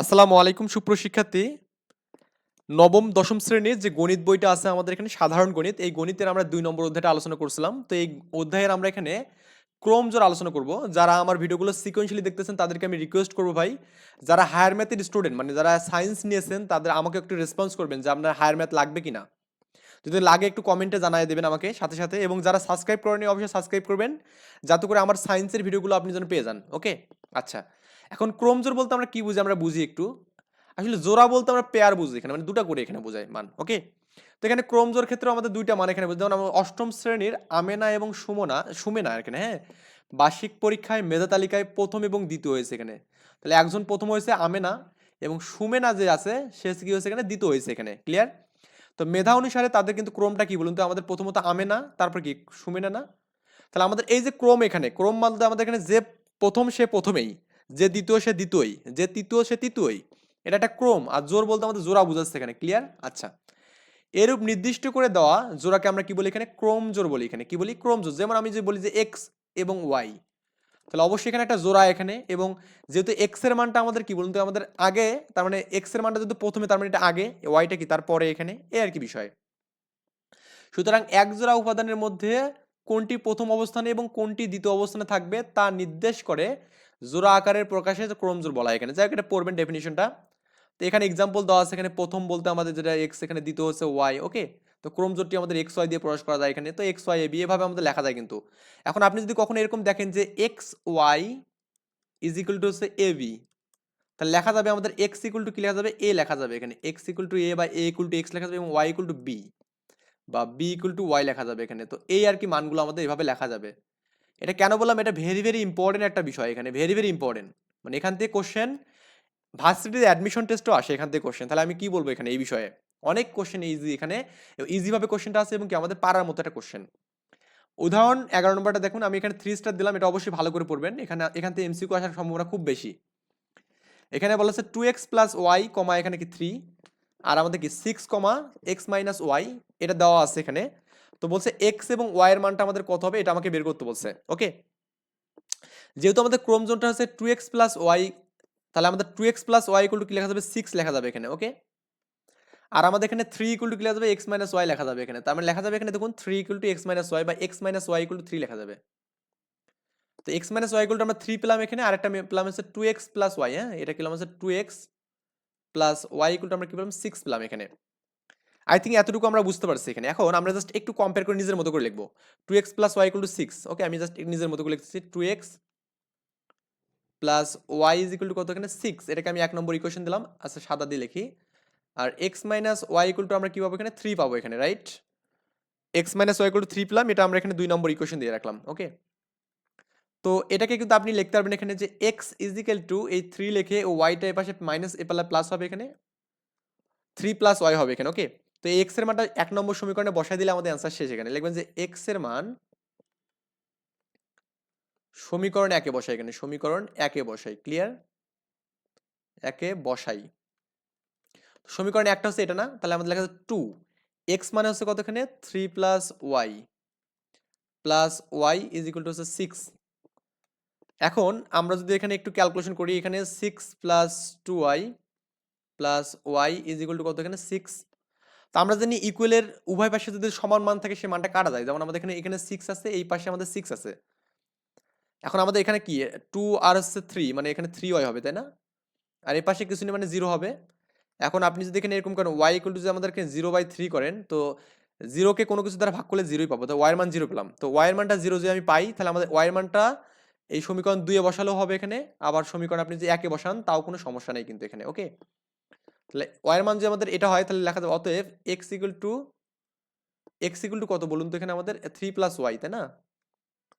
আসসালামু আলাইকুম সুপ্রশিক্ষার্থী নবম, দশম শ্রেণির যে গণিত বইটা আছে আমাদের এখানে সাধারণ গণিত, এই গণিতের আমরা দুই নম্বর অধ্যায়টা আলোচনা করছিলাম। তো এই অধ্যায়ের আমরা এখানে ক্রম জোর আলোচনা করব। যারা আমার ভিডিওগুলো সিকোয়েন্সিয়ালি দেখতেছেন, তাদেরকে আমি রিকোয়েস্ট করব ভাই, যারা হায়ার ম্যাথের স্টুডেন্ট মানে যারা সায়েন্স নিয়েছেন, তাদের আমাকে একটু রেসপন্স করবেন যে আপনার হায়ার ম্যাথ লাগবে কিনা। যদি লাগে একটু কমেন্টে জানিয়ে দেবেন আমাকে সাথে সাথে, এবং যারা সাবস্ক্রাইব করেনি অবশ্যই সাবস্ক্রাইব করবেন, যাতে করে আমার সায়েন্সের ভিডিওগুলো আপনি যেন পেয়ে যান ওকে আচ্ছা। এখন ক্রমজোর বলতে আমরা কি বুঝি? আমরা বুঝি একটু। আসলে জোড়া বলতে আমরা পেয়ার বুঝি এখানে মানে দুটা করে এখানে বোঝায় মান ওকে তো এখানে ক্রমজোর ক্ষেত্রে আমাদের দুইটা মান এখানে যেমন আমরা অষ্টম শ্রেণির আমেনা এবং সুমনা, সুমেনা এখানে হ্যাঁ? বার্ষিক পরীক্ষায় মেধা তালিকায় প্রথম এবং দ্বিতীয় হয়েছে এখানে। তাহলে একজন প্রথম হয়েছে আমেনা এবং সুমেনা যে আছে, সে কি হয়েছে এখানে? দ্বিতীয় হয়েছে এখানে ক্লিয়ার তো মেধা অনুসারে তাদের কিন্তু ক্রমটা কি বলুন তো? আমাদের প্রথমত আমেনা, তারপর কি? সুমেনা না? তাহলে আমাদের এই যে ক্রম এখানে, ক্রম মানতে আমাদের এখানে যে প্রথম সে প্রথমেই। যে দ্বিতীয় সে দ্বিতীয়ই, যে তৃতীয় সে তৃতীয়ই। এটা একটা ক্রম, আর জোর বলতে আমাদের জোড়া বুঝাচ্ছে এখানে ক্লিয়ার আচ্ছা। এরূপ নির্দিষ্ট করে দেওয়া, জোড়াকে আমরা কি বলি এখানে? ক্রম জোর বলি এখানে। কি বলি? ক্রম জোর যেমন আমি যে বলি যে এক্স এবং ওয়াই তাহলে অবশ্যই এখানে একটা জোড়া এখানে, এবং যেহেতু এক্সের মানটা আমাদের কি বলুন তো, আমাদের আগে, তার মানে এক্সের মানটা যেহেতু প্রথমে, তার মানে এটা আগে ওয়াইটা কি? তারপরে এখানে, এ আর কি বিষয়। সুতরাং এক জোড়া উপাদানের মধ্যে কোনটি প্রথম অবস্থানে এবং কোনটি দ্বিতীয় অবস্থানে থাকবে, তা নির্দেশ করে জোড়া আকারের প্রকাশে ক্রমজোর বলা হয় এখানে। যাই এটা পড়বেন ডেফিনিশনটা তো এখানে এক্সাম্পল দেওয়া আছে এখানে প্রথম বলতে আমাদের যেটা এক্স এখানে দ্বিতীয় হচ্ছে ওয়াই ওকে তো ক্রমজোরটি আমাদের এক্স ওয়াই দিয়ে প্রকাশ করা যায় এখানে। তো এক্স ওয়াই এ বি এভাবে আমাদের লেখা যায় কিন্তু। এখন আপনি যদি কখনো এরকম দেখেন যে X Y is equal to হচ্ছে এ বি তাহলে লেখা যাবে আমাদের এক্স ইকুয়াল টু কি লেখা যাবে? এ লেখা যাবে এখানে। এক্স ইকুয়াল টু এ বা এ ইকুয়াল টু এক্স লেখা যাবে এবং ওয়াই ইকুয়াল টু বি বা বি ইকুয়াল টু ওয়াই লেখা যাবে এখানে। তো এই আর কি মানগুলো আমাদের এভাবে লেখা যাবে। এটা কেন বললাম? এটা ভেরি ভেরি ইম্পর্টেন্ট একটা বিষয় এখানে ভেরি ভেরি ইম্পর্টেন্ট মানে এখান থেকে কোশ্চেন ভার্সিটির অ্যাডমিশন টেস্টও আসে এখান থেকে কোশ্চেন তাহলে আমি কি বলব এখানে এই বিষয়ে? অনেক কোশ্চেন ইজি এখানে ইজিভাবে কোশ্চেনটা আছে এবং কি আমাদের পারার মতো একটা কোশ্চেন উদাহরণ, এগারো নম্বরটা দেখুন, আমি এখানে থ্রি স্টার দিলাম, এটা অবশ্যই ভালো করে পড়বেন। এখানে, এখান থেকে এমসিকিউ আসার সম্ভাবনা খুব বেশি। এখানে বলা হচ্ছে two X plus Y comma এখানে কি থ্রি আর আমাদের কি six comma X minus Y এটা দেওয়া আছে এখানে। তো বলছে এক্স এবং ওয়াই এর মানটা আমাদের কত হবে? এটা আমাকে বের করতে বলছে। ওকে যেহেতু আমাদের ক্রোমজোনটা হচ্ছে টু এক্স প্লাস ওয়াই তাহলে আমাদের two X plus Y equal to কি লেখা যাবে? সিক্স লেখা যাবে এখানে ওকে আর আমাদের এখানে থ্রি ইকুয়াল টু কি লেখা যাবে? এক্স মাইনাস ওয়াই লেখা যাবে এখানে। তার মানে লেখা যাবে এখানে দেখুন three equal to X minus Y বা X minus Y equal to three লেখা যাবে। তো X minus Y equal to আমরা থ্রি পেলাম এখানে আর একটা পেলাম হচ্ছে টু এক্স প্লাস ওয়াই হ্যাঁ? এটা পেলাম হচ্ছে two X plus Y equal to আমরা কি পেলাম? সিক্স পেলাম এখানে। আই থিঙ্ক এতটুকু আমরা বুঝতে পারছি এখানে। এখন আমরা জাস্ট একটু কম্পেয়ার করে নিজের মতো করে লিখব। Two X plus Y equal to six okay আমি জাস্ট নিজের মতো করে লিখতেছি two X plus Y is equal to কত এখানে? সিক্স এটাকে আমি এক নম্বর ইকুয়েশন দিলাম আচ্ছা সাদা দিয়ে লিখি। আর X minus Y equal to আমরা কি পাবো এখানে? থ্রি পাবো এখানে right X minus Y equal to three পেলাম, এটা আমরা এখানে দুই নম্বর ইকুয়েশন দিয়ে রাখলাম ওকে তো এটাকে কিন্তু আপনি লিখতে পারবেন এখানে যে এক্স ইজ ইকুয়াল টু এই থ্রি লিখে ওয়াইটা এ পাশে মাইনাস এ পালা প্লাস হবে এখানে। থ্রি প্লাস ওয়াই হবে এখানে ওকে তো এক্সের মানটা এক নম্বর সমীকরণে বসাই দিলে আমাদের অ্যান্সার শেষ এখানে। লিখবেন যে এক্সের মান সমীকরণ একে বসাই এখানে, সমীকরণ একে বসাই ক্লিয়ার একে বসাই। সমীকরণ একটা হচ্ছে এটা না? তাহলে আমাদের লেখা টু এক্স মানে হচ্ছে কত এখানে three plus Y plus Y is equal to হচ্ছে সিক্স এখন আমরা যদি এখানে একটু ক্যালকুলেশন করি, এখানে six plus two Y plus Y is equal to কত এখানে সিক্স তো আমরা জানি ইকুয়েলের উভয় পাশে যদি সমান মান থাকে সে মানটা কাটা যায়। যেমন আমাদের এখানে এখানে সিক্স আছে, এই পাশে আমাদের সিক্স আছে। এখন আমাদের এখানে কি? টু আর হচ্ছে থ্রি মানে এখানে থ্রি ওয়াই হবে, তাই না? আর এই পাশে কিছু নেই মানে জিরো হবে। এখন আপনি যদি এখানে এরকম করেন ওয়াই ইকুয়াল টু যদি আমাদেরকে জিরো বাই থ্রি করেন, তো জিরোকে কোনো কিছু দ্বারা ভাগ করলে জিরোই পাবো। তো ওয়াইয়ের মান জিরো পেলাম। তো ওয়াইয়ের মানটা জিরো যদি আমি পাই, তাহলে আমাদের ওয়াইয়ের মানটা এই সমীকরণ দুইয়ে বসালেও হবে এখানে। আবার সমীকরণ আপনি যদি একে বসান, তাও কোনো সমস্যা নেই কিন্তু এখানে ওকে তাহলে ওয়াইয়ের মান যদি আমাদের এটা হয়, তাহলে লেখা যাবে, অতএব X equal to X equal to কত বলুন তো এখানে আমাদের? থ্রি প্লাস ওয়াই তাই না?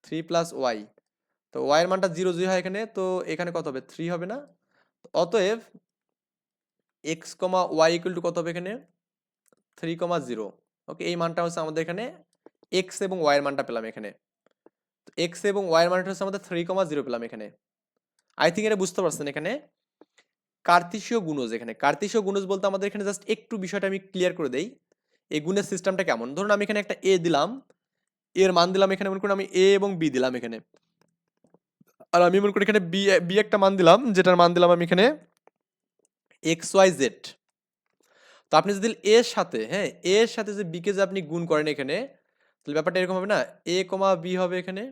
থ্রি প্লাস ওয়াই তো ওয়াইয়ের মানটা জিরো জিরো হয় এখানে, তো এখানে কত হবে? থ্রি হবে না? অতএব X comma Y equal to কত হবে এখানে? থ্রি কমা জিরো ওকে এই মানটা হচ্ছে আমাদের এখানে এক্স এবং ওয়াইয়ের মানটা পেলাম এখানে এক্স এবং ওয়াইয়ের মানটা হচ্ছে আমাদের থ্রি কমা জিরো পেলাম এখানে আই থিঙ্ক এটা বুঝতে পারছেন এখানে কার্তিসীয় গুণজ এখানে। কার্তিসীয় গুণজ বলতে আমাদের এখানে জাস্ট একটু বিষয়টা আমি ক্লিয়ার করে দেই। এই গুণের সিস্টেমটা কেমন? ধরুন আমি এখানে একটা এ দিলাম এর মান দিলাম এখানে, মনে করুন আমি এ এবং বি দিলাম এখানে। আর আমি মনে করি এখানে বি বি একটা মান দিলাম, যেটার মান দিলাম আমি এখানে এক্স ওয়াই জেড তো আপনি যদি এর সাথে হ্যাঁ এর সাথে যে বিকে যে আপনি গুণ করেন এখানে, তাহলে ব্যাপারটা এরকম হবে না? এ কমা বি হবে এখানে।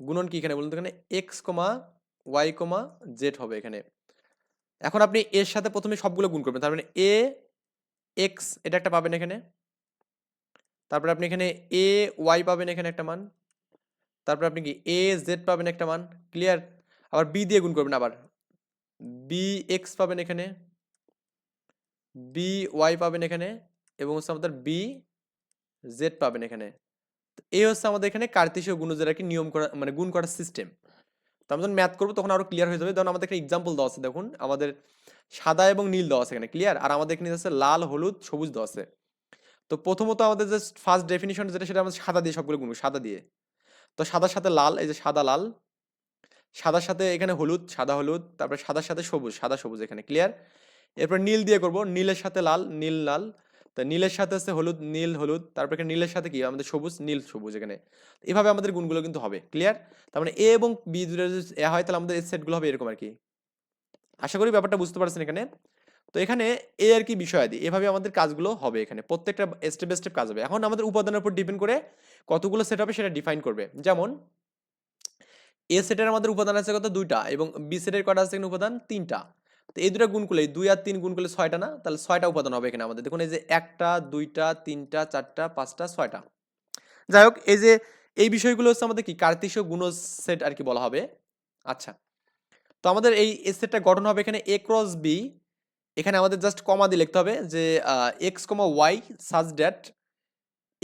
গুণন কি এখানে বলুন তো এখানে? X comma Y comma Z হবে এখানে। এখন আপনি এর সাথে প্রথমে সবগুলো গুণ করবেন। তার মানে এ, এক্স, এটা একটা পাবেন এখানে। তারপরে আপনি এখানে এ, ওয়াই পাবেন এখানে একটা মান। তারপরে আপনি কি এ, জেড পাবেন একটা মান। ক্লিয়ার? আবার বি দিয়ে গুণ করবেন আবার। বি, এক্স পাবেন এখানে। বি, ওয়াই পাবেন এখানে। এবং হচ্ছে আমাদের বি, জেড পাবেন এখানে। এই হচ্ছে আমাদের এখানে কার্তিসীয় গুণজের আর কি নিয়ম করা মানে গুণ করার সিস্টেম। তো আমরা যখন ম্যাথ করব, তখন আরও ক্লিয়ার হয়ে যাবে। তখন আমাদের এখানে এক্সাম্পল দেওয়া আছে, দেখুন। আমাদের সাদা এবং নীল দেওয়া আছে এখানে ক্লিয়ার আর আমাদের এখানে আছে লাল, হলুদ, সবুজ দেওয়া আছে। তো প্রথমত আমাদের যে ফার্স্ট ডেফিনিশন যেটা, সেটা আমাদের সাদা দিয়ে সবগুলো গুণ সাদা দিয়ে। তো সাদার সাথে লাল, এই যে সাদা লাল। সাদার সাথে এখানে হলুদ, সাদা হলুদ, তারপরে সাদার সাথে সবুজ, সাদা সবুজ এখানে ক্লিয়ার এরপর নীল দিয়ে করব, নীলের সাথে লাল, নীল, লাল। তা নীলের সাথে আছে হলুদ, নীল, হলুদ, তারপর এখানে নীলের সাথে কি? আমাদের সবুজ, নীল, সবুজ এখানে। এভাবে আমাদের গুণগুলো কিন্তু হবে ক্লিয়ার তার মানে এ এবং বি দুটো যদি এ হয়, তাহলে আমাদের এই সেটগুলো হবে এরকম আর কি। আশা করি ব্যাপারটা বুঝতে পারছেন এখানে। তো এখানে এ আর কি বিষয়াদি এভাবে আমাদের কাজগুলো হবে এখানে। প্রত্যেকটা স্টেপ বাই স্টেপ কাজ হবে। এখন আমাদের উপাদানের উপর ডিপেন্ড করে কতগুলো সেট হবে সেটা ডিফাইন করবে। যেমন এ সেটের আমাদের উপাদান আছে কত? দুইটা, এবং বি সেটের কটা আছে এখানে উপাদান? তিনটা। তো এই দুটো গুণ করলে দুই আর তিন গুণ করলে ছয়টা না? তাহলে ছয়টা উপাদান হবে এখানে আমাদের। দেখুন, এই যে একটা, দুইটা, তিনটা, চারটা, পাঁচটা, ছয়টা। যাই হোক, এই যে, এই বিষয়গুলো হচ্ছে আমাদের কি? কার্তিসীয় গুণ সেট আর কি বলা হবে। আচ্ছা। তো আমাদের এই সেটটা গঠন হবে এখানে এ ক্রস বি এখানে আমাদের জাস্ট কমা দিয়ে লিখতে হবে যে X comma Y such that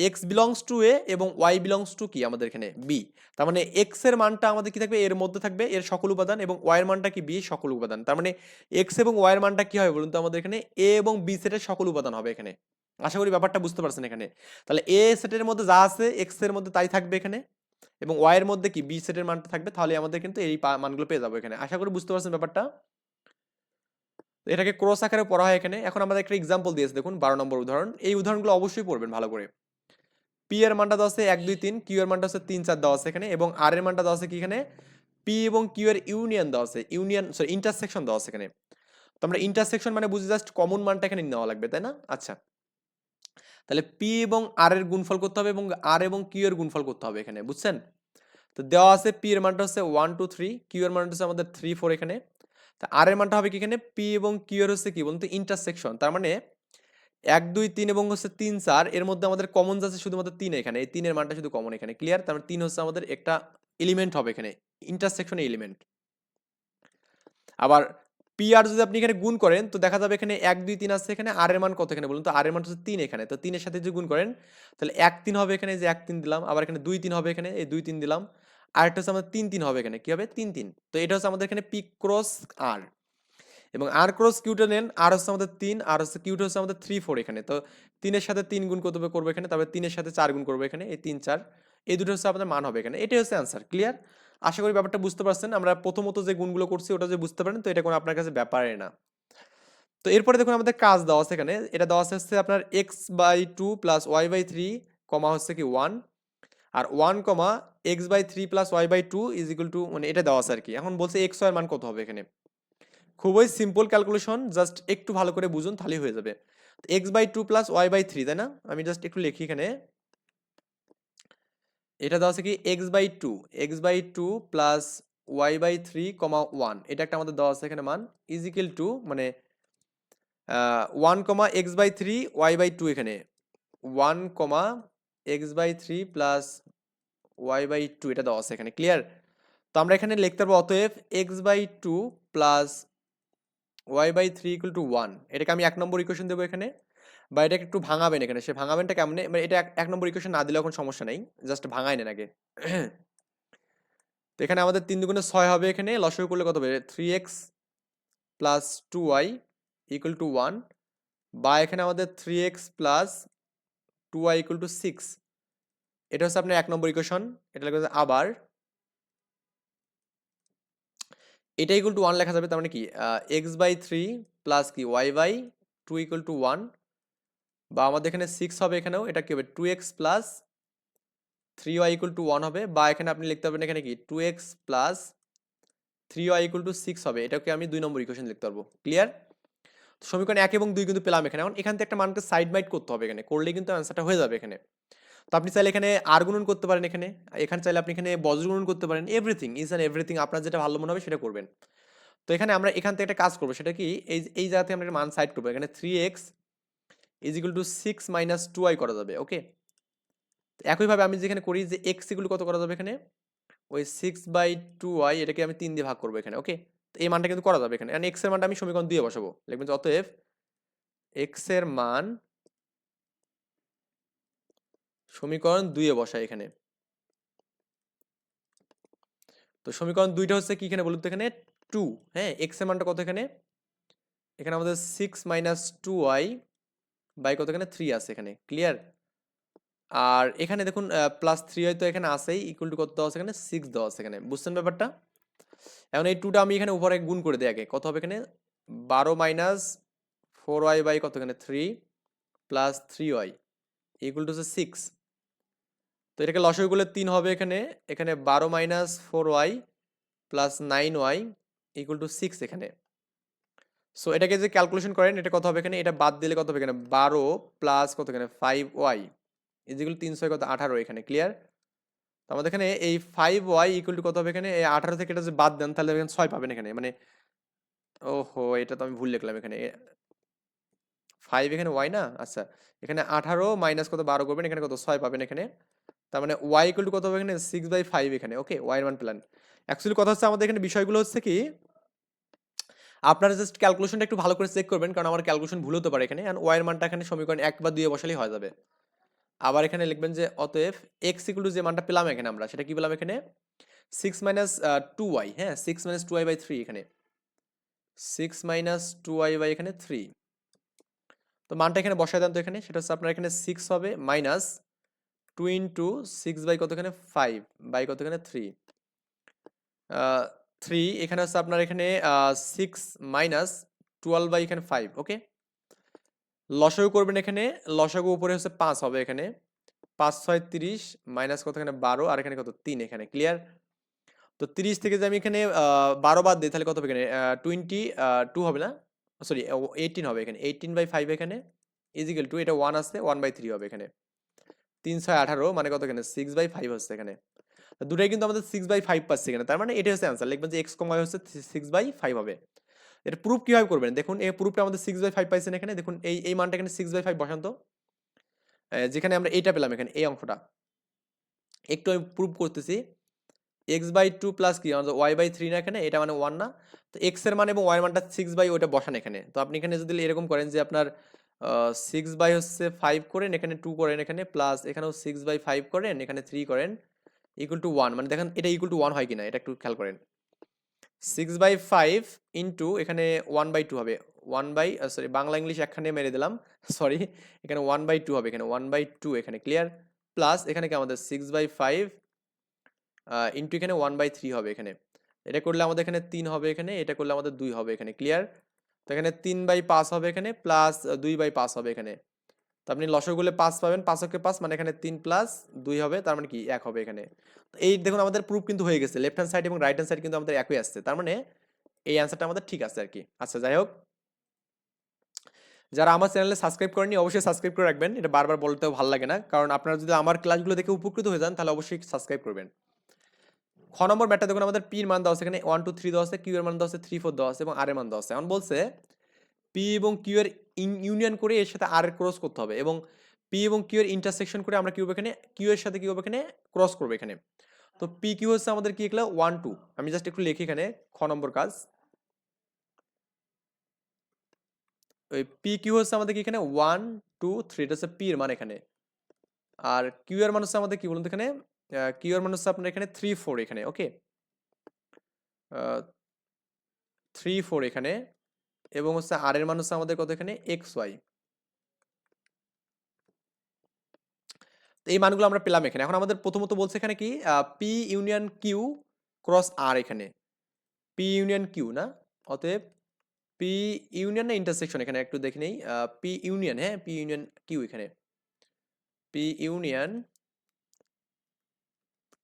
X belongs to A এবং ওয়াই বিলংস টু কি আমাদের এখানে? বি তার মানে এক্সের মানটা আমাদের কি থাকবে? এর মধ্যে থাকবে, এর সকল উপাদান এবং ওয়াই এর মানটা কি? বি সকল উপাদান। তার মানে এক্স এবং ওয়াই এর মানটা কি হবে বলুন তো আমাদের এখানে? এ এবং বি সেটের সকল উপাদান হবে এখানে। আশা করি ব্যাপারটা বুঝতে পারছেন এখানে। তাহলে এ সেটের মধ্যে যা আছে এক্সের মধ্যে তাই থাকবে এখানে এবং ওয়াই এর মধ্যে কি? বি সেটের মানটা থাকবে, তাহলে আমাদের কিন্তু এই মানগুলো পেয়ে যাব এখানে। আশা করি বুঝতে পারছেন ব্যাপারটা? এটাকে ক্রস আকারে পড়া হয় এখানে। এখন আমাদের একটা এক্সাম্পল দিয়েছে, দেখুন, বারো নম্বর উদাহরণ। এই উদাহরণগুলো অবশ্যই পড়বেন ভালো করে। পি এর মানটা দেওয়া আছে এক, দুই, তিন কিউ এর মানটা হচ্ছে তিন, চার দেওয়া আছে এখানে এবং আর এর মানটা দেওয়া আছে কি এখানে? পি এবং কিউ এর ইউনিয়ন দেওয়া আছে ইউনিয়ন সরি ইন্টারসেকশন দেওয়া আছে এখানে। তো আমরা ইন্টারসেকশন মানে বুঝি জাস্ট কমন মানটা এখানে নেওয়া লাগবে, তাই না? আচ্ছা। তাহলে পি এবং আর এর গুণফল করতে হবে এবং আর এবং কিউ এর গুণফল করতে হবে এখানে, বুঝছেন? তো দেওয়া আছে পি এর মানটা হচ্ছে ওয়ান টু থ্রি কিউ এর মানটা হচ্ছে আমাদের থ্রি ফোর এখানে। তা আর এর মানটা হবে কি এখানে? পি এবং কিউ এর হচ্ছে কি বলুন তো ইন্টারসেকশন তার মানে এক, দুই, তিন এবং হচ্ছে তিন, চার, এর মধ্যে আমাদের কমন যাচ্ছে শুধুমাত্র তিন এখানে। এই তিনের মানটা শুধু কমন এখানে। ক্লিয়ার তার মানে তিন হচ্ছে আমাদের একটা এলিমেন্ট হবে এখানে। ইন্টারসেকশন এলিমেন্ট আবার পি আর যদি আপনি এখানে গুণ করেন, তো দেখা যাবে এখানে এক, দুই, তিন আছে এখানে। আর এর মান কত এখানে বলুন তো? আর এর মান হচ্ছে তিন এখানে। তো তিনের সাথে যদি গুণ করেন, তাহলে এক, তিন হবে এখানে। যে এক, তিন দিলাম। আবার এখানে দুই, তিন হবে এখানে। এই দুই, তিন দিলাম। আর একটা হচ্ছে আমাদের তিন তিন হবে এখানে। কি হবে? তিন তিন। তো এটা হচ্ছে আমাদের এখানে পি ক্রস আর এবং আর ক্রস কিউটা নেন আর হচ্ছে আমাদের তিন আর হচ্ছে কিউটা হচ্ছে আমাদের থ্রি ফোর এখানে। তো তিনের সাথে তিন গুণ হবে করব এখানে? তারপরে তিনের সাথে চার গুণ করব এখানে, এই তিন, চার, এই দুটো হচ্ছে আমাদের মান হবে এখানে। এটাই হচ্ছে অ্যান্সার ক্লিয়ার আশা করি ব্যাপারটা বুঝতে পারছেন। আমরা প্রথমত যে গুণগুলো করছি ওটা যে বুঝতে পারেন, তো এটা কোনো আপনার কাছে ব্যাপারে না। তো এরপরে দেখুন আমাদের কাজ দেওয়া আছে এখানে। এটা দেওয়া আছে হচ্ছে আপনার X by two plus Y by three comma হচ্ছে কি one R one comma X by three plus Y by two is equal to মানে এটা দেওয়া আছে আর কি। এখন বলছে এক্স ওয়াই মান কত হবে এখানে? খুবই সিম্পল ক্যালকুলেশন জাস্ট একটু ভালো করে বুঝুন তাহলেই হয়ে যাবে। X by two plus Y by three তাই না? আমি জাস্ট একটু লিখি এখানে। এটা দেওয়া আছে কি? X by two X by two plus Y by three comma one এটা একটা আমাদের দেওয়া আছে এখানে মান। ইজিক্যাল টু মানে one comma X by three Y by two এখানে। One comma X by three plus Y by two এটা দেওয়া আছে এখানে ক্লিয়ার তো আমরা এখানে লিখতে পারব, অতএব X by two plus Y by three equal to one এটাকে আমি এক নম্বর ইকুয়েশন দেবো এখানে। বা এটাকে একটু ভাঙাবেন এখানে। সে ভাঙাবেনটা কেমনে? মানে এটা এক- নম্বর ইকুয়েশন না দিলেও এখন সমস্যা নেই। জাস্ট ভাঙাই নেন আগে। তো এখানে আমাদের তিন দুগুণে ছয় হবে এখানে। লসই করলে কত হবে? Three X plus two Y equal to one বা এখানে আমাদের three X plus two Y equal to six এটা হচ্ছে আপনার এক নম্বর ইকুয়েশন এটা লিখবে আবার এটা ইকুয়াল টু ওয়ান লেখা যাবে, তার মানে কি? এক্স বাই থ্রি প্লাস কি? Y by two equal to one বা আমাদের এখানে সিক্স হবে এখানেও, এটা কি হবে? Two X plus three Y equal to one হবে, বা এখানে আপনি লিখতে পারবেন এখানে কি? Two X plus three Y equal to six হবে এটাকে আমি দুই নম্বর ইকুয়েশন লিখতে পারব ক্লিয়ার সমীকরণ এক এবং দুই কিন্তু পেলাম এখানে, এখন এখান থেকে একটা মানকে সাইড বাইট করতে হবে এখানে করলে কিন্তু অ্যান্সারটা হয়ে যাবে এখানে। তো আপনি চাইলে এখানে আর গুণন করতে পারেন এখানে। এখানে চাইলে আপনি এখানে বজ্র গুণন করতে পারেন। এভরিথিং ইজ অ্যান্ড এভরিথিং আপনার যেটা ভালো মনে হবে সেটা করবেন। তো এখানে আমরা এখান থেকে একটা কাজ করব, সেটা কি? এই এই জায়গাতে আমরা মান সাইড করব। এখানে three X is equal to six minus two I করা যাবে ওকে একইভাবে আমি যেখানে করি যে এক্স ইকুয়াল কত করা যাবে এখানে? ওই সিক্স বাই টু আই এটাকে আমি তিন দিয়ে ভাগ করব এখানে ওকে তো এই মানটা কিন্তু করা যাবে এখানে। এক্সের মানটা আমি সমীকরণ দিয়ে বসাবো। লিখবেন যে অতএব এক্সের মান সমীকরণ দুইয়ে বসাই এখানে। তো সমীকরণ দুইটা হচ্ছে কি এখানে বলুন তো এখানে? টু হ্যাঁ? এক্সের মানটা কত এখানে? এখানে আমাদের six minus two Y by কত এখানে? থ্রি আছে এখানে। ক্লিয়ার আর এখানে দেখুন প্লাস থ্রি হয়তো এখানে আসেই ইকুয়াল টু কত দেওয়া আছে এখানে? সিক্স দেওয়া আছে এখানে। বুঝছেন ব্যাপারটা? এখন এই টুটা আমি এখানে উপরে গুণ করে দিই আগে। কত হবে এখানে? বারো মাইনাস ফোর ওয়াই বাই কত এখানে? Three plus three Y equal to হচ্ছে সিক্স তো এটাকে লসই করলে তিন হবে এখানে। এখানে বারো minus four Y plus nine Y equal to six এখানে। সো এটাকে যে ক্যালকুলেশন করেন, এটা কত হবে এখানে? এটা বাদ দিলে কত হবে এখানে? বারো প্লাস কত এখানে? ফাইভ ওয়াই ইজিকুল তিনশো কত? আঠারো এখানে ক্লিয়ার তো আমাদের এখানে এই ফাইভ ওয়াই ইকুয়াল টু কত হবে এখানে? এই আঠারো থেকে এটা যে বাদ দেন, তাহলে এখানে ছয় পাবেন এখানে। মানে ওহো, এটা তো আমি ভুল লিখলাম এখানে। ফাইভ এখানে ওয়াই না? আচ্ছা এখানে আঠারো মাইনাস কত? বারো করবেন, এখানে কত? ছয় পাবেন এখানে। তার মানে ওয়াই ইকুয়াল টু কত হবে এখানে? সিক্স বাই ফাইভ এখানে okay Y one plan actually কথা হচ্ছে আমাদের এখানে বিষয়গুলো হচ্ছে কি, আপনারা জাস্ট ক্যালকুলেশনটা একটু ভালো করে চেক করবেন, কারণ আমার ক্যালকুলেশন ভুল হতে পারে এখানে অ্যান্ড ওয়াইয়ের মানটা এখানে সমীকরণ এক বা দুইয়ে বসালেই হয়ে যাবে। আবার এখানে লিখবেন যে, অতএব এক্স ইকুয়াল টু যে মানটা পেলাম এখানে আমরা, সেটা কি পেলাম এখানে? সিক্স মাইনাস টু ওয়াই হ্যাঁ? Six minus two Y by three এখানে। Six minus two Y by এখানে থ্রি তো মানটা এখানে বসায় দেন তো এখানে, সেটা হচ্ছে আপনার এখানে সিক্স হবে minus two into six by কত এখানে ফাইভ বাই কত এখানে থ্রি থ্রি এখানে হচ্ছে আপনার এখানে সিক্স মাইনাস টুয়েলভ বাই এখানে ফাইভ ওকে লসাগু করবেন এখানে, লসাগু উপরে হচ্ছে পাঁচ হবে এখানে। পাঁচ, ছয়, তিরিশ মাইনাস কত এখানে বারো, আর এখানে কত? তিন এখানে ক্লিয়ার তো তিরিশ থেকে যে আমি এখানে বারো বাদ দিই, তাহলে কত হবে এখানে? টোয়েন্টি টু হবে না? সরি এইটিন হবে এখানে। এইটিন বাই ফাইভ এখানে ইজিক্যাল টু এটা ওয়ান আসছে ওয়ান বাই থ্রি হবে এখানে। তিন ছয় আঠারো মানে কত এখানে? সিক্স বাই ফাইভ হচ্ছে এখানে। দুটাই কিন্তু আমাদের সিক্স বাই ফাইভ পাচ্ছে এখানে। তার মানে এটা হচ্ছে অ্যান্সার লিখবেন যে এক্স কম ওয়াই হচ্ছে সিক্স বাই ফাইভ হবে। এটা প্রুফ কীভাবে করবেন? দেখুন, এই প্রুফটা আমাদের সিক্স বাই ফাইভ পাইছেন এখানে। দেখুন, এই এই মানটা এখানে সিক্স বাই ফাইভ বসান্ত যেখানে আমরা এইটা পেলাম এখানে, এই অঙ্কটা একটু আমি প্রুফ করতেছি। এক্স বাই টু প্লাস কি? আমাদের ওয়াই বাই থ্রি না এখানে? এটা মানে ওয়ান না। তো এক্সের মান এবং ওয়াই মানটা সিক্স বাই ওইটা বসান এখানে। তো আপনি এখানে যদি এরকম করেন যে আপনার সিক্স বাই হচ্ছে ফাইভ করেন, এখানে টু করেন, এখানে প্লাস এখানেও সিক্স বাই ফাইভ করেন, এখানে থ্রি করেন ইকুয়াল টু ওয়ান মানে দেখেন এটা ইকুয়াল টু ওয়ান হয় কিনা, এটা একটু খেয়াল করেন। সিক্স বাই ফাইভ ইন্টু এখানে ওয়ান বাই টু হবে। One by sorry Bangla English একখানে মেরে দিলাম সরি এখানে ওয়ান বাই টু হবে, এখানে ওয়ান বাই টু এখানে ক্লিয়ার প্লাস এখানে কি আমাদের সিক্স বাই ফাইভ ইন্টু এখানে ওয়ান বাই থ্রি হবে এখানে। এটা করলে আমাদের এখানে তিন হবে এখানে, এটা করলে আমাদের দুই হবে এখানে ক্লিয়ার তো এখানে তিন বাই পাঁচ হবে এখানে প্লাস দুই বাই পাঁচ হবে এখানে। তো আপনি লসগুলো পাঁচ পাবেন পাঁচকে পাঁচ মানে এখানে তিন প্লাস দুই হবে, তার মানে কি? এক হবে এখানে। এই দেখুন আমাদের প্রুফ কিন্তু হয়ে গেছে লেফট হ্যান্ড সাইড এবং রাইট হ্যান্ড সাইড কিন্তু আমাদের একই আসছে, তার মানে এই অ্যান্সারটা আমাদের ঠিক আছে আর কি। আচ্ছা যাই হোক। যারা আমার চ্যানেলে সাবস্ক্রাইব করেনি অবশ্যই সাবস্ক্রাইব করে রাখবেন, এটা বারবার বলতেও ভালো লাগে না, কারণ আপনারা যদি আমার ক্লাসগুলো দেখে উপকৃত হয়ে যান, তাহলে অবশ্যই সাবস্ক্রাইব করবেন। খ নম্বর ম্যাটটা দেখুন, আমাদের পির মান দেওয়া আছে এখানে ওয়ান টু থ্রি দেওয়া আছে কিউ এর মান দেওয়া আছে থ্রি ফোর দেওয়া আছে এবং আর এর মান দেওয়া আছে। এখন বলছে পি এবং কিউ এর ইউনিয়ন করে এর সাথে আর এর ক্রস করতে হবে এবং পি এবং কিউ এর ইন্টারসেকশন করে আমরা কি এখানে কিউ এর সাথে কি এখানে ক্রস করবে এখানে। তো পি, কিউ হচ্ছে আমাদের কি এগুলো ওয়ান টু আমি জাস্ট একটু লিখি এখানে খ নম্বর কাজ। ওই পি, কিউ হচ্ছে আমাদের কি এখানে? ওয়ান টু থ্রি এটা হচ্ছে পি এর মান এখানে। আর কিউ এর মান হচ্ছে আমাদের কি বলুন এখানে? কিউ এর মান হচ্ছে আপনার এখানে থ্রি ফোর এখানে ওকে থ্রি ফোর এখানে এবং হচ্ছে আর এর মান হচ্ছে আমাদের কত এখানে? এক্স ওয়াই এই মানগুলো আমরা পেলাম এখানে। এখন আমাদের প্রথমত বলছে এখানে কি? পি ইউনিয়ন কিউ ক্রস আর এখানে। পি ইউনিয়ন কিউ না? অতএব পি ইউনিয়ন না ইন্টারসেকশন এখানে একটু দেখে নেই। পি ইউনিয়ন হ্যাঁ? পি ইউনিয়ন কিউ এখানে। P union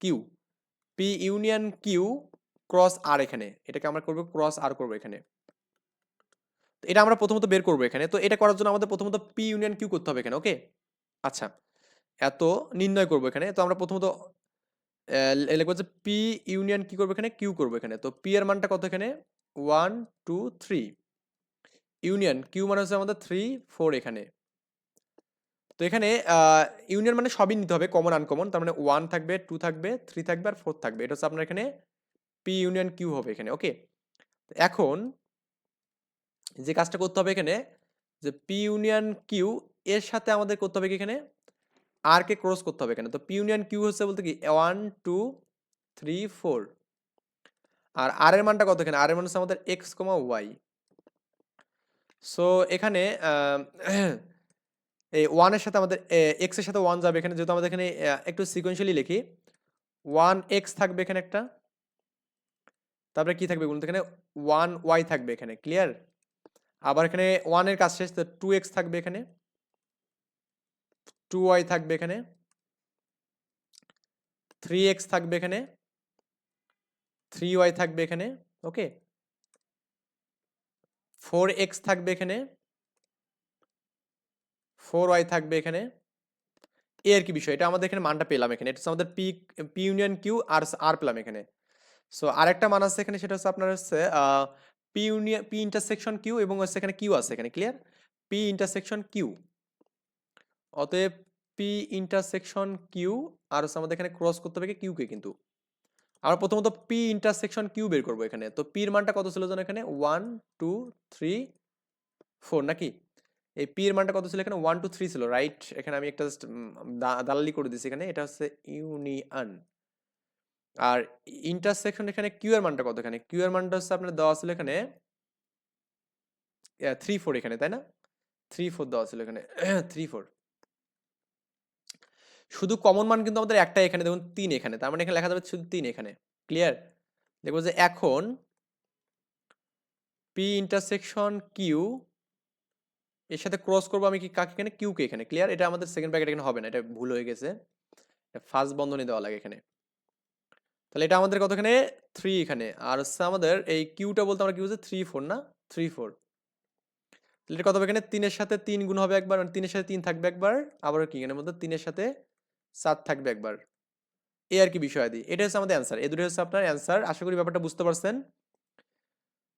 Q P union Q cross R এখানে। এটাকে আমরা করব ক্রস আর করব এখানে। এটা আমরা প্রথমত বের করব এখানে। তো এটা করার জন্য আমাদের প্রথমত পি ইউনিয়ন কিউ করতে হবে এখানে, ওকে? আচ্ছা এত নির্ণয় করব এখানে। তো আমরা প্রথমত যে পি ইউনিয়ন কি করব এখানে কিউ করব এখানে। তো পি এর মানটা কত এখানে? One two three union Q মানে হচ্ছে আমাদের থ্রি ফোর এখানে। তো এখানে ইউনিয়ন মানে সবই নিতে হবে কমন আনকমন তার মানে ওয়ান থাকবে টু থাকবে থ্রি থাকবে আর ফোর থাকবে। এটা হচ্ছে আপনার এখানে পি ইউনিয়ন কিউ হবে এখানে ওকে এখন যে কাজটা করতে হবে এখানে, যে পি ইউনিয়ন কিউ এর সাথে আমাদের করতে হবে কি এখানে? আর কে ক্রস করতে হবে এখানে। তো পি ইউনিয়ন কিউ হচ্ছে বলতে কি? ওয়ান টু থ্রি ফোর আর আর এর মানটা কত এখানে? আর এর মান হচ্ছে আমাদের এক্স কমা ওয়াই সো এখানে এই ওয়ানের সাথে আমাদের এক্সের সাথে ওয়ান যাবে এখানে, যেহেতু আমাদের এখানে একটু সিকোয়েন্সিয়ালি লিখি। ওয়ান এক্স থাকবে এখানে একটা। তারপরে কি থাকবে বলুন এখানে? ওয়ান ওয়াই থাকবে এখানে ক্লিয়ার আবার এখানে ওয়ানের কাজ শেষ টু এক্স থাকবে এখানে। টু ওয়াই থাকবে এখানে। থ্রি এক্স থাকবে এখানে। থ্রি ওয়াই থাকবে এখানে ওকে ফোর এক্স থাকবে এখানে। ফোর ওয়াই থাকবে এখানে। এ আর কি বিষয়, এটা আমাদের এখানে মানটা পেলাম এখানে। এটা আমাদের P P union Q R আর পেলাম এখানে। সো আরেকটা মান আছে এখানে, সেটা হচ্ছে আপনার হচ্ছে P union, P intersection Q এবং হচ্ছে এখানে কিউ আছে এখানে, ক্লিয়ার? P intersection Q. অতএব পি ইন্টারসেকশন কিউ আর হচ্ছে আমাদের এখানে ক্রস করতে হবে কিউ কে কিন্তু। আমরা প্রথমত পি ইন্টারসেকশন কিউ বের করব এখানে। তো পির মানটা কত ছিল যেন এখানে? ওয়ান, টু, থ্রি, ফোর নাকি? এই পি এর মানটা কত ছিল এখানে? ওয়ান টু থ্রি ছিল রাইট এখানে আমি একটা জাস্ট দালালি করে দিচ্ছি এখানে। এটা হচ্ছে ইউনিয়ন আর ইন্টারসেকশন এখানে কিউ এর মানটা কত এখানে? কিউ এর মানটা হচ্ছে আপনার দেওয়া ছিল এখানে থ্রি ফোর এখানে, তাই না? থ্রি ফোর দেওয়া ছিল এখানে থ্রি ফোর শুধু কমন মান কিন্তু আমাদের একটাই এখানে, দেখুন, তিন এখানে। তার মানে এখানে লেখা যাবে শুধু তিন এখানে। ক্লিয়ার দেখব যে এখন পি ইন্টারসেকশন কিউ এর সাথে ক্রস করব আমি কি কাকে এখানে? কিউ কে এখানে। ক্লিয়ার এটা আমাদের সেকেন্ড ব্র্যাকেট এখানে হবে না, এটা ভুল হয়ে গেছে। ফার্স্ট বন্ধনী দেওয়া লাগে এখানে। তাহলে এটা আমাদের কত এখানে থ্রি এখানে। আর হচ্ছে আমাদের এই কিউটা বলতে আমরা কি বুঝি? থ্রি ফোর না? থ্রি ফোর তাহলে এটা কত হবে এখানে? তিনের সাথে তিন গুণ হবে একবার মানে তিনের সাথে তিন থাকবে একবার, আবার কি এখানে মধ্যে? তিনের সাথে সাত থাকবে একবার। এই আর কি বিষয় আদি। এটা হচ্ছে আমাদের অ্যান্সার এই দুটো হচ্ছে আপনার অ্যান্সার আশা করি ব্যাপারটা বুঝতে পারছেন।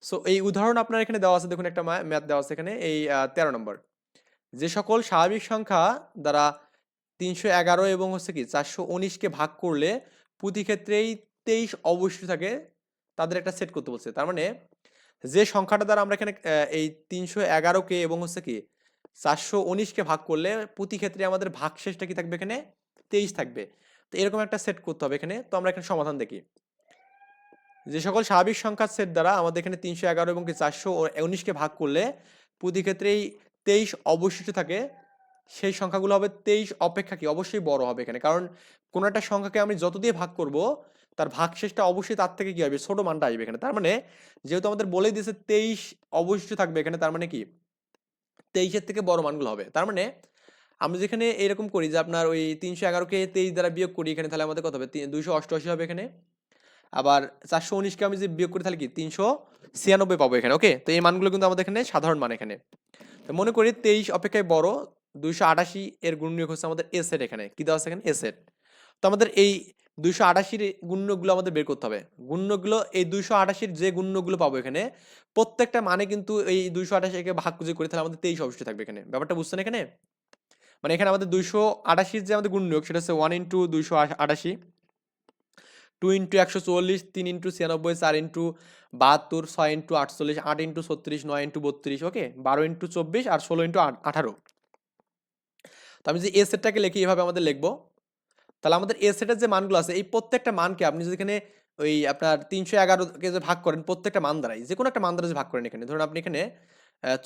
সো এই উদাহরণ আপনার এখানে দেওয়া আছে, দেখুন একটা ম্যাথ দেওয়া আছে এখানে, এই তেরো নম্বর। যে সকল স্বাভাবিক সংখ্যা দ্বারা তিনশো এগারো এবং হচ্ছে কি চারশো উনিশকে ভাগ করলে প্রতি ক্ষেত্রেই তেইশ অবশিষ্ট থাকে, তাদের একটা সেট করতে বলছে। তার মানে যে সংখ্যাটা দ্বারা আমরা এখানে এই তিনশো এগারোকে এবং হচ্ছে কি চারশো উনিশকে ভাগ করলে প্রতি ক্ষেত্রে আমাদের ভাগ শেষটা কি থাকবে এখানে? তেইশ থাকবে। তো এরকম একটা সেট করতে হবে এখানে। তো আমরা এখানে সমাধান দেখি। যে সকল স্বাভাবিক সংখ্যার সেট দ্বারা আমাদের এখানে তিনশো এগারো এবং চারশো উনিশকে ভাগ করলে প্রতি ক্ষেত্রেই তেইশ অবশিষ্ট থাকে। সেই সংখ্যাগুলো হবে তেইশ অপেক্ষা কি? অবশ্যই বড় হবে এখানে। কারণ কোনো একটা সংখ্যাকে আমি যত দিয়ে ভাগ করব, তার ভাগশেষটা অবশ্যই তার থেকে কি হবে? ছোট মানটা আসবে এখানে। তার মানে যেহেতু আমাদের বলেই দিয়েছে তেইশ অবশিষ্ট থাকবে এখানে, তার মানে কি? তেইশের থেকে বড় মানগুলো হবে। তার মানে আমরা যেখানে এরকম করি যে আপনার ওই তিনশো এগারোকে তেইশ দ্বারা বিয়োগ করি, এখানে তাহলে আমাদের কত হবে? দুইশো অষ্টআশি হবে এখানে। আবার চারশো উনিশকে আমি যদি বিয়োগ করি তাহলে কি? তিনশো ছিয়ানব্বই পাবো এখানে ওকে তো এই মানগুলো কিন্তু আমাদের এখানে সাধারণ মান এখানে। তো মনে করি তেইশ অপেক্ষায় বড়, দুইশো আটাশি এর গুণনীয়ক হচ্ছে আমাদের এ সেট এখানে। কি দেওয়া আছে এখানে? এ সেট তো আমাদের এই দুইশো আটাশির গুণ্যগুলো আমাদের বের করতে হবে। গুণ্যগুলো এই দুইশো আটাশির যে গুণ্যগুলো পাবো এখানে, প্রত্যেকটা মানে কিন্তু এই দুইশো আটাশিকে ভাগ খুঁজে করে তাহলে আমাদের তেইশ অবশ্যই থাকবে এখানে। ব্যাপারটা বুঝছেন এখানে? মানে এখানে আমাদের দুইশো আটাশির যে আমাদের গুণ্যক সেটা হচ্ছে ওয়ান ইন্টু দুইশো আটাশি। টু ইন্টু একশো চল্লিশ, তিন ইন্টু ছিয়ানব্বই, চার ইন্টু বাহাত্তর, ছয় ইন্টু আটচল্লিশ, আট ইন্টু ছত্রিশ, নয় ইন্টু বত্রিশ, ওকে? বারো ইন্টু চব্বিশ আর ষোলো ইন্টু আঠারো। তো আমি যে এ সেটটাকে লিখি, এভাবে আমাদের লিখব। তাহলে আমাদের এ সেটের যে মানগুলো আছে, এই প্রত্যেকটা মানকে আপনি যদি এখানে ওই আপনার তিনশো এগারোকে যে ভাগ করেন, প্রত্যেকটা মান দ্বারাই, যে কোনো একটা মান দ্বারা যে ভাগ করেন এখানে, ধরুন আপনি এখানে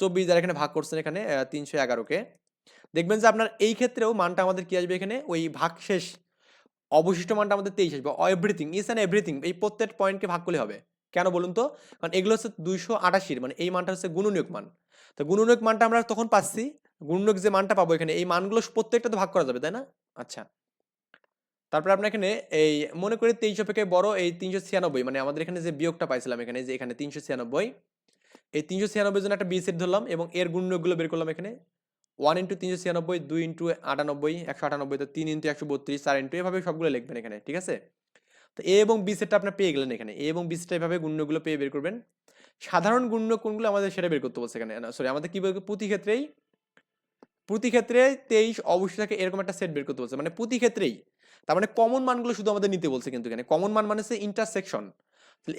চব্বিশ দ্বারা এখানে ভাগ করছেন এখানে তিনশো এগারোকে দেখবেন যে আপনার এই ক্ষেত্রেও মানটা আমাদের কী আসবে এখানে? ওই ভাগ শেষ অবশিষ্ট মানটা আমাদের তেইশ আসবে এভরিথিং ইস অ্যান্ড এভরিথিং এই প্রত্যেক পয়েন্টকে ভাগ করলে হবে। কেন বলুন তো? কারণ এগুলো হচ্ছে দুইশো আটাশির মানে এই মানটা হচ্ছে গুণনীয়ক মান। তো গুণনীয়ক মানটা আমরা তখন পাচ্ছি, গুণনীয়ক যে মানটা পাবো এখানে, এই মানগুলো প্রত্যেকটা তো ভাগ করা যাবে, তাই না? আচ্ছা। তারপরে আপনার এখানে এই, মনে করি তেইশ অপেক্ষায় বড়, এই তিনশো ছিয়ানব্বই মানে আমাদের এখানে যে বিয়োগটা পাইছিলাম এখানে, যে এখানে তিনশো ছিয়ানব্বই, এই তিনশো ছিয়ানব্বই জন্য একটা বি সেট ধরলাম, এবং এর গুণগুলো বের করলাম এখানে ওয়ান ইন্টু তিনশো ছিয়ানব্বই, দুই ইন্টু আটানব্বই, একশো আটানব্বই, তো তিন ইন্টু একশো বত্রিশ, চার ইন্টু, এভাবে সবগুলো লিখবেন এখানে, ঠিক আছে? তো এ এবং বি সেটটা আপনার পেয়ে গেলেন এখানে, এ এবং বি সেটটা এভাবে গুণ্যগুলো পেয়ে বের করবেন। সাধারণ গুণ্য কোনগুলো আমাদের সেটা বের করতে বলছে এখানে সরি আমাদের কি বের প্রতি ক্ষেত্রেই, প্রতি ক্ষেত্রে তেইশ অবশ্যই থাকে এরকম একটা সেট বের করতে বলছে মানে প্রতি ক্ষেত্রেই, তার মানে কমন মানগুলো শুধু আমাদের নিতে বলছে কিন্তু এখানে কমন মান মানে হচ্ছে ইন্টারসেকশন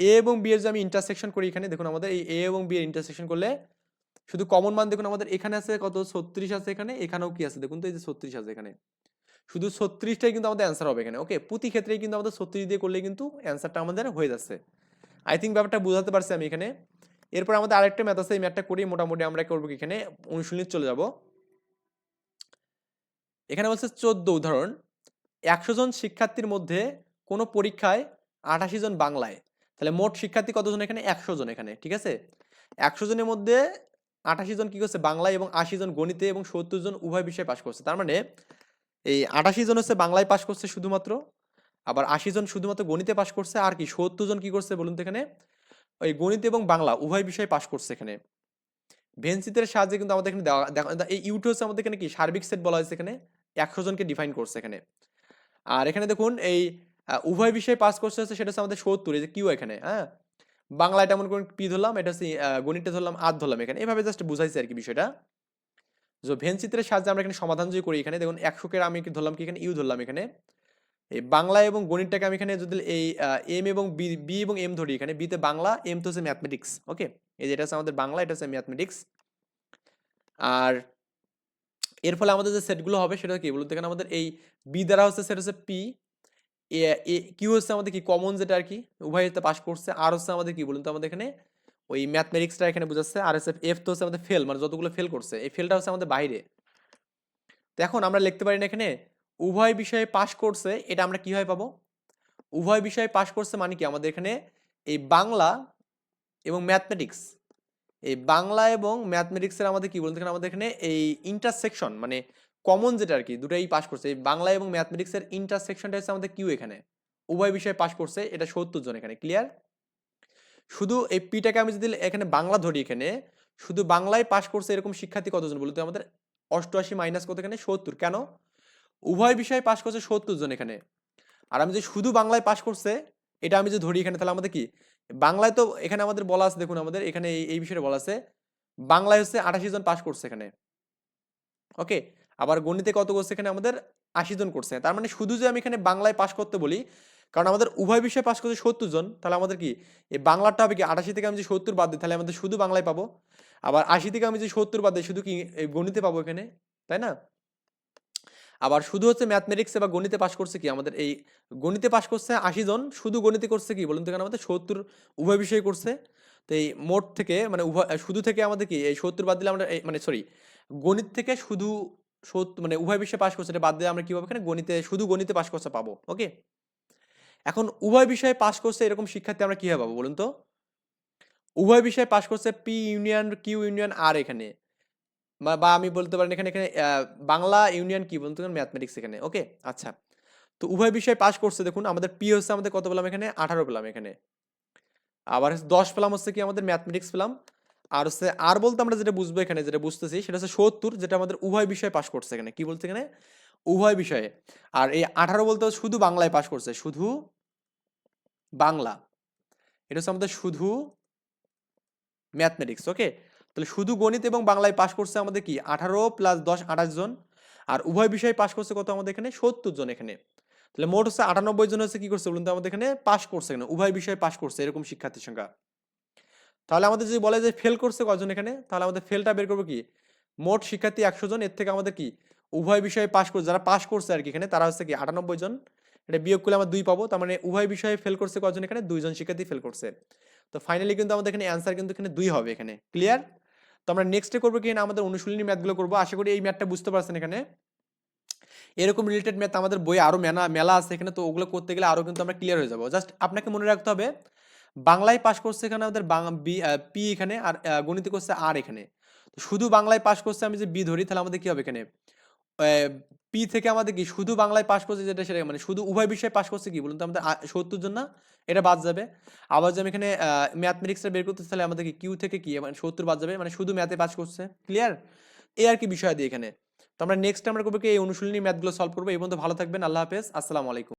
এ এবং বি এর যে আমি ইন্টারসেকশন করি এখানে, দেখুন আমাদের এই এ এবং বি এর ইন্টারসেকশন করলে শুধু কমন মান দেখুন, আমাদের এখানে আছে কত? ছত্রিশ আছে এখানে, এখানেও কি আছে? দেখুন তো এই যে ছত্রিশ আছে এখানে। শুধু ছত্রিশটাই কিন্তু আমাদের অ্যান্সার হবে এখানে ওকে প্রতি ক্ষেত্রেই কিন্তু আমাদের ছত্রিশ দিয়ে করলে কিন্তু অ্যান্সারটা আমাদের হয়ে যাচ্ছে। আই থিঙ্ক ব্যাপারটা বোঝাতে পারছি আমি এখানে। এরপর আমাদের আরেকটা ম্যাথ আছে, এই ম্যাথটা করি মোটামুটি আমরা করব এখানে? অনুশীলনী চলে যাব। এখানে বলছে চোদ্দ উদাহরণ। একশো জন শিক্ষার্থীর মধ্যে কোনো পরীক্ষায় আঠাশি জন বাংলায়। তাহলে মোট শিক্ষার্থী কতজন এখানে? একশো জন এখানে, ঠিক আছে? একশো জনের মধ্যে আঠাশি জন কি করছে? বাংলায় এবং আশি জন গণিতে এবং সত্তর জন উভয় বিষয়ে পাশ করছে। তার মানে এই আঠাশি জন হচ্ছে বাংলায় পাশ করছে শুধুমাত্র, আবার আশি জন শুধুমাত্র গণিতে পাশ করছে, আর কি? সত্তর জন কি করছে বলুন তো এখানে? ওই গণিত এবং বাংলা উভয় বিষয়ে পাশ করছে এখানে। ভেন্সিতের সাহায্যে কিন্তু আমাদের এখানে দেওয়া এই ইউটি হচ্ছে আমাদের এখানে কি? সার্বিক সেট বলা হয়েছে এখানে। একশো জনকে ডিফাইন করছে এখানে। আর এখানে দেখুন, এই উভয় বিষয়ে পাস করছে হচ্ছে সেটা হচ্ছে আমাদের সত্তর, এই যে কিউ এখানে হ্যাঁ? বাংলা এটা মনে করুন পি ধরলাম, এটা হচ্ছে গণিতটা ধরলাম, আধ ধরলাম এখানে। এভাবে জাস্ট বুঝাইছে আর কি বিষয়টা। যে ভেন চিত্রের সাহায্যে আমরা এখানে সমাধান যদি করি এখানে, দেখুন একশোকে আমি ধরলাম কি এখানে? ইউ ধরলাম এখানে। এই বাংলা এবং গণিতটাকে আমি এখানে যদি এই এম এবং বি বি এবং এম ধরি এখানে বিতে বাংলা এম তো হচ্ছে ম্যাথমেটিক্স ওকে এই যে এটা হচ্ছে আমাদের বাংলা, এটা হচ্ছে ম্যাথমেটিক্স আর এর ফলে আমাদের যে সেটগুলো হবে, সেটা কি বলুন তো এখানে আমাদের এই বি দ্বারা হচ্ছে সেটা হচ্ছে পি কিউ হচ্ছে আমাদের কি? কমন যেটা আর কি? উভয়তে পাস করছে। আর হচ্ছে আমাদের কি বলুন তো? আমাদের এখানে ওই ম্যাথমেটিক্সটা এখানে বোঝাচ্ছে। আর হচ্ছে এফ তো হচ্ছে আমাদের ফেল মানে যতগুলো ফেল করছে, এই ফেলটা হচ্ছে আমাদের বাইরে। তো এখন আমরা লিখতে পারি না এখানে, উভয় বিষয়ে পাশ করছে, এটা আমরা কীভাবে পাবো? উভয় বিষয়ে পাশ করছে মানে কি? আমাদের এখানে এই বাংলা এবং ম্যাথমেটিক্স এই বাংলা এবং ম্যাথমেটিক্সের আমাদের কি বলতে এখানে আমাদের এখানে এই ইন্টারসেকশন মানে কমন যেটা আর কি দুটাই পাস করছে। বাংলা এবং ম্যাথমেটিক্সের ইন্টারসেকশনটা হচ্ছে আমাদের কিউ এখানে। উভয় বিষয়ে পাস করছে, এটা সত্তর জন এখানে ক্লিয়ার শুধু এই পিটাকে আমি যদি এখানে বাংলা ধরি এখানে, শুধু বাংলায় পাস করছে এরকম শিক্ষার্থী কতজন বলতে আমাদের? অষ্টআশি মাইনাস কত এখানে? সত্তর, কেন? উভয় বিষয়ে পাস করছে সত্তর জন এখানে। আর আমি যে শুধু বাংলায় পাস করছে, এটা আমি যে ধরি এখানে, তাহলে আমাদের কি? বাংলায় তো এখানে আমাদের বলা আছে, দেখুন আমাদের, এখানে এই- বিষয়ে বলা আছে, বাংলায় হচ্ছে আঠাশি জন পাস করছে এখানে। ওকে আবার গণিতে কত করছে এখানে আমাদের আশি জন করছে তার মানে শুধু যে আমি এখানে বাংলায় পাশ করতে বলি, কারণ আমাদের উভয় বিষয়ে পাশ করছে সত্তর জন তাহলে আমাদের কি? এই বাংলাটা হবে কি আটাশি থেকে আমি যে সত্তর বাদ দিই, তাহলে আমাদের শুধু বাংলায় পাবো। আবার আশি থেকে আমি যে সত্তর বাদ দিই, শুধু কি গণিতে পাবো এখানে? তাই না? আবার শুধু হচ্ছে ম্যাথমেটিক্সে বা গণিতে পাশ করছে কি? আমাদের এই গণিতে পাশ করছে আশি জন শুধু গণিতে করছে কি? বলুন তো এখানে আমাদের সত্তর উভয় বিষয়ে করছে। তো এই মোট থেকে মানে উভয়, শুধু থেকে আমাদের কি? এই সত্তর বাদ দিলে আমরা মানে সরি গণিত থেকে শুধু মানে উভয় বিষয়ে পাশ করছে, এটা বাদ দিয়ে আমরা কীভাবে এখানে? গণিতে, শুধু গণিতে পাশ করছে পাবো ওকে এখন উভয় বিষয়ে পাশ করছে এরকম শিক্ষার্থী আমরা কীভাবে পাবো বলুন তো? উভয় বিষয়ে পাশ করছে P union Q union R এখানে। বা আমি বলতে পারেন এখানে এখানে বাংলা ইউনিয়ন কি বলতে ম্যাথমেটিক্স এখানে? ওকে আচ্ছা। তো উভয় বিষয়ে পাশ করছে, দেখুন, আমাদের পি হচ্ছে আমাদের কত পেলাম এখানে? আঠারো পেলাম এখানে। আবার দশ পেলাম হচ্ছে কি আমাদের ম্যাথমেটিক্স পেলাম? আর হচ্ছে, আর বলতে আমরা যেটা বুঝব এখানে, যেটা বুঝতেছি, সেটা হচ্ছে সত্তর, যেটা আমাদের উভয় বিষয়ে পাশ করছে এখানে। কি বলছে এখানে? উভয় বিষয়ে। আর এই আঠারো বলতে শুধু বাংলায় পাশ করছে, শুধু বাংলা। এটা হচ্ছে আমাদের শুধু ম্যাথমেটিক্স ওকে তাহলে শুধু গণিত এবং বাংলায় পাশ করছে আমাদের কি? আঠারো প্লাস দশ, আঠাশ জন। আর উভয় বিষয়ে পাশ করছে কত আমাদের এখানে? সত্তর জন এখানে। তাহলে মোট হচ্ছে আটানব্বই জন হচ্ছে কি করছে বলুন তো আমাদের এখানে? পাশ করছে এখানে, উভয় বিষয়ে পাশ করছে, এরকম শিক্ষার্থীর সংখ্যা। তাহলে আমাদের যদি বলে যে ফেল করছে কজন এখানে? তাহলে আমাদের ফেলটা বের করব কি? মোট শিক্ষার্থী একশো জন, এর থেকে আমাদের কি? উভয় বিষয়ে পাশ করছে। যারা পাশ করছে আর কি এখানে, তারা হচ্ছে কি? আটানব্বই জন। এটা বিয়োগ করলে আমরা দুই পাবো। তার মানে উভয় বিষয়ে ফেল করছে কজন এখানে? দুইজন শিক্ষার্থী ফেল করছে। তো ফাইনালি কিন্তু আমাদের এখানে অ্যান্সার কিন্তু এখানে দুই হবে এখানে। ক্লিয়ার তো আমরা নেক্সটে করব কি না? আমাদের অনুশীলনী ম্যাথগুলো করব। আশা করি এই ম্যাথটা বুঝতে পারছেন এখানে। এরকম রিলেটেড ম্যাথ আমাদের বইয়ে আরও মেলা মেলা আছে এখানে। তো ওগুলো করতে গেলে আরও কিন্তু আমরা ক্লিয়ার হয়ে যাব। জাস্ট আপনাকে মনে রাখতে হবে বাংলায় পাস করছে এখানে আমাদের পি এখানে আর গণিতে করছে আর এখানে। তো শুধু বাংলায় পাস করছে আমি যে বি ধরি, তাহলে আমাদের কি হবে এখানে? পি থেকে আমাদের কি শুধু বাংলায় পাস করছে যেটা সেটা মানে শুধু উভয় বিষয়ে পাস করছে কি? বলুন তো আমাদের সত্তর জন না? এটা বাদ যাবে। আবার যে আমি এখানে ম্যাথমেটিক্সটা বের করতে তাহলে আমাদের কি কিউ থেকে কি? মানে সত্তর বাদ যাবে মানে শুধু ম্যাথে পাস করছে। ক্লিয়ার এই আর কি বিষয় দিয়ে এখানে। তো আমরা নেক্সট আমরা করব কি, এই অনুশীলনী ম্যাথগুলো সলভ করব। এই পর্যন্ত ভালো থাকবেন, আল্লাহ হাফেজ। আসসালামু আলাইকুম।